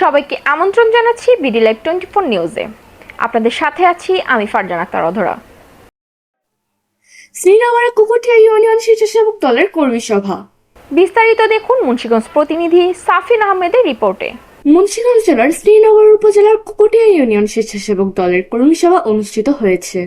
সবাইকে আমন্ত্রণ জানাচ্ছি বিডি লাইভ টোয়েন্টি ফোর নিউজে আপনাদের সাথে আছি আমি ফারজান আক্তার অধরা। শ্রীনগরে কুকুটিয়া ইউনিয়ন স্বেচ্ছাসেবক দলের কর্মী সভা। বিস্তারিত দেখুন মুন্সিগঞ্জ প্রতিনিধি সাফিন আহমেদের রিপোর্টে। মুন্সিগঞ্জ জেলার শ্রীনগর উপজেলার কুকুটিয়া ইউনিয়ন স্বেচ্ছাসেবক দলের কর্মী সভা অনুষ্ঠিত হয়েছে।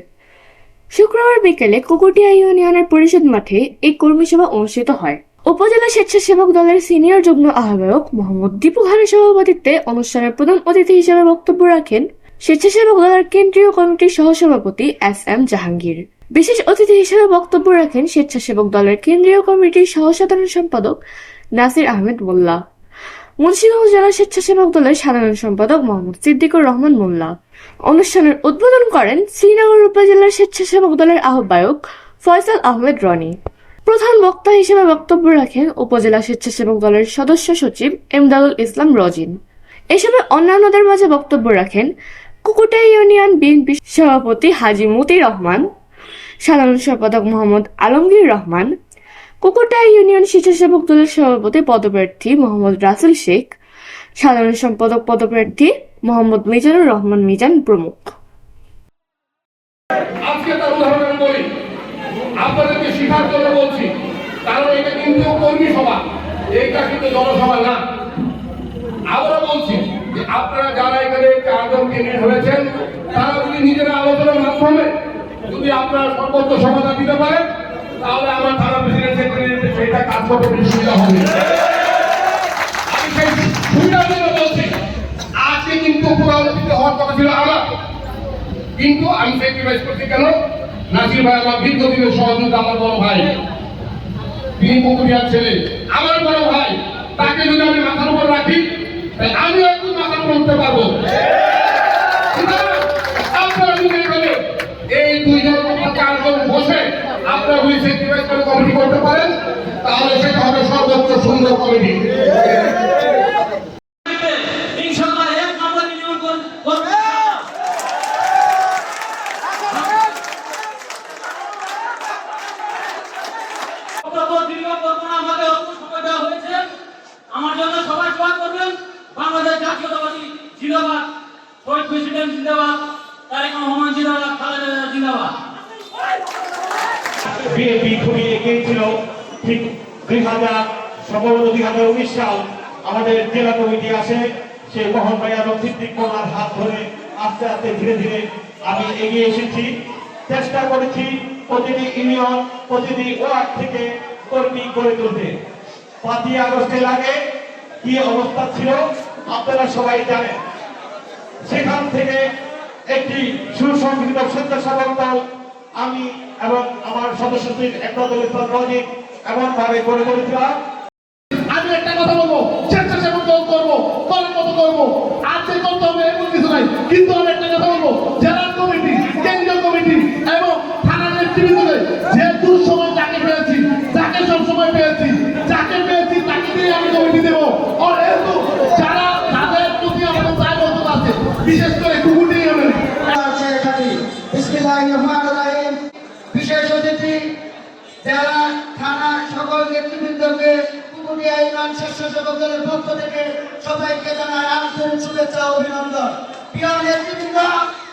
শুক্রবার বিকেলে কুকুটিয়া ইউনিয়নের পরিষদ মাঠে এই কর্মী সভা অনুষ্ঠিত হয়। উপজেলা স্বেচ্ছাসেবক দলের সিনিয়র যুগ্ম আহ্বায়ক মোহাম্মদ দীপু খানের সভাপতিত্বে অনুষ্ঠানের প্রধান অতিথি হিসেবে বক্তব্য রাখেন স্বেচ্ছাসেবক দলের কেন্দ্রীয় কমিটির সহসভাপতি এস এম জাহাঙ্গীর। বিশেষ অতিথি হিসেবে বক্তব্য রাখেন স্বেচ্ছাসেবক দলের কেন্দ্রীয় কমিটির সহ সাধারণ সম্পাদক নাসির আহমেদ মোল্লা। মুন্সিগঞ্জ জেলা স্বেচ্ছাসেবক দলের সাধারণ সম্পাদক মোহাম্মদ সিদ্দিকুর রহমান মোল্লা। অনুষ্ঠানের উদ্বোধন করেন শ্রীনগর উপজেলার স্বেচ্ছাসেবক দলের আহ্বায়ক ফয়সাল আহমেদ রনি। প্রধান বক্তা হিসেবে বক্তব্য রাখেন উপজেলা স্বেচ্ছাসেবক দলের সদস্য সচিব এমদাদুল ইসলাম রজিন। এ সময় অন্যান্যদের মাঝে বক্তব্য রাখেন কুকুটা ইউনিয়ন বিএনপি সভাপতি হাজি মতি রহমান, সাধারণ সম্পাদক মোহাম্মদ আলমগীর রহমান, কুকুটা ইউনিয়ন স্বেচ্ছাসেবক দলের সভাপতি পদপ্রার্থী মোহাম্মদ রাসেল শেখ, সাধারণ সম্পাদক পদপ্রার্থী মোহাম্মদ মিজানুর রহমান মিজান প্রমুখ। শিখার জন্য বলছি, কারণ এটা কিন্তু কর্মী সভা এইটা কিন্তু জনসভা না। আবারও বলছি যে আপনারা যারা এখানে চারজন কেন্দ্রিত হয়েছেন তারা যদি নিজেরা আলোচনার মাধ্যমে যদি আপনারা সর্বোচ্চ সমাধান দিতে পারেন, তাহলে আমার থানা প্রেসিডেন্ট সেক্রেটারি সেটা কাজ করতে সুবিধা হবে। আমি সেই সুবিধার জন্য বলছি, আজকে কিন্তু পুনরাবৃত্তি হওয়ার কথা ছিল আমার। কিন্তু আমি স্যাক্রিফাইস করছি কেন? নাসির ভাই, আমার দীর্ঘদিনের সহযোগিতা, আমার বড় ভাই। তিনি পুকুরিয়ার ছেলে। আমার বড় ভাই, তাকে যদি আমি মাথার উপর রাখি তাহলে আমিও একটু মাথার উপর উঠতে পারব। আপনারা এখানে এই দুইজন চারজন বসে আপনারা যদি স্যাক্রিফাইস করে কমিটি করতে পারেন, তাহলে সেটা হবে সর্বোচ্চ সুন্দর কমিটি ইনশাআল্লাহ এক নম্বর ইউনিয়ন করবে বক্তব্য দীর্ঘ করব না, আমাকে অল্প সময় দেওয়া হয়েছে। আমার জন্য সবাই দোয়া করবেন। বাংলাদেশ জাতীয়তাবাদী জিন্দাবাদ, শহীদ প্রেসিডেন্ট জিন্দাবাদ, তারেক রহমান জিন্দাবাদ, খালেদা জিন্দাবাদ। বিএনপি খুবই এগিয়ে ঠিক দুই হাজার সম্ভবত দুই হাজার উনিশ সাল আমাদের জেলা কমিটি আসে সেই মোহন ভাইয়া এবং সিদ্দিক মোল্লার হাত ধরে আস্তে আস্তে ধীরে ধীরে আমি এগিয়ে এসেছি। চেষ্টা করেছি প্রতিটি ইউনিয়ন, প্রতিটি ওয়ার্ড থেকে কর্মী গড়ে তুলতে। পাঁচই আগস্টের আগে কি অবস্থা ছিল, আপনারা সবাই জানেন। সেখান থেকে একটি সুসংগঠিত স্বেচ্ছাসেবক দল, আমি এবং আমার সদস্য একদল ইসলাম রজিক এমন ভাবে গড়ে তুলেছিলাম আমি একটা কথা বলব, স্বেচ্ছাসেবক দল করব করার মতো করব। আজকে করতে হবে এমন কিছু নাই, কিন্তু আমি একটা কথা বলব জেলার কমিটি কেন্দ্রীয় কমিটি এবং থানার নেতৃবৃন্দকে যে দুঃসময় যাকে পেয়েছি যাকে সবসময় পেয়েছি যাকে পেয়েছি তাকে দিয়ে আমি কমিটি দেবো আর যেহেতু যারা তাদের প্রতি আমাদের দায়বদ্ধতা আছে বিশেষ করে কুকুটি ইউনিয়ন বিসমিল্লাহিররহমানিররহিম বিশেষ অতিথি জেলা থানা সকল নেতৃবৃন্দকে কুকুরিয়া ইউনিয়ন স্বেচ্ছাসেবক দলের পক্ষ থেকে সবাইকে জানাই আন্তরিক শুভেচ্ছা অভিনন্দন। প্রিয় নেতৃবৃন্দ,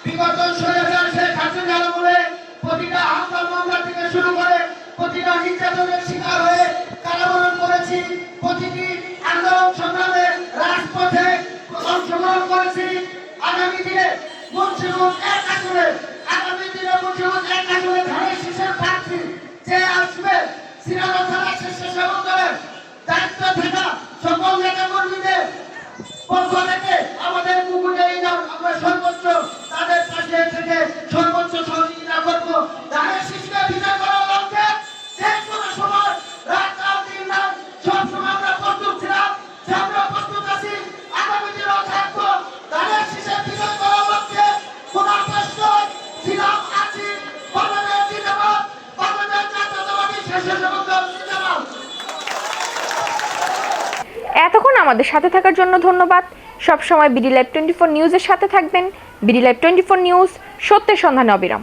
বিগত স্বৈরাচার শেখ হাসিনার আমলে প্রতিটা হামলা মামলা থেকে শুরু করে প্রতিটা নির্যাতনের শিকার হয়ে কারাবরণ করেছি। প্রতিটি আন্দোলন সংগ্রামে রাজপথে অংশগ্রহণ করেছি। আগামী দিনে মুন্সিগঞ্জ এক আগামী দিনে মুন্সিগঞ্জ এক আসনে ধানের শীষের প্রার্থী যে আসবে? সিনেমা ছাড়া শেষে সেবন করেন দায়িত্ব থাকা সকল নেতা কর্মীদের পক্ষ থেকে আমাদের কুকুরে আমরা সর্বোচ্চ তাদের পাশে থেকে এতক্ষণ আমাদের সাথে থাকার জন্য ধন্যবাদ। সবসময় বিডি লাইভ টোয়েন্টি ফোর নিউজের সাথে থাকবেন। BD live twenty four news সত্যের সন্ধানে অবিরাম।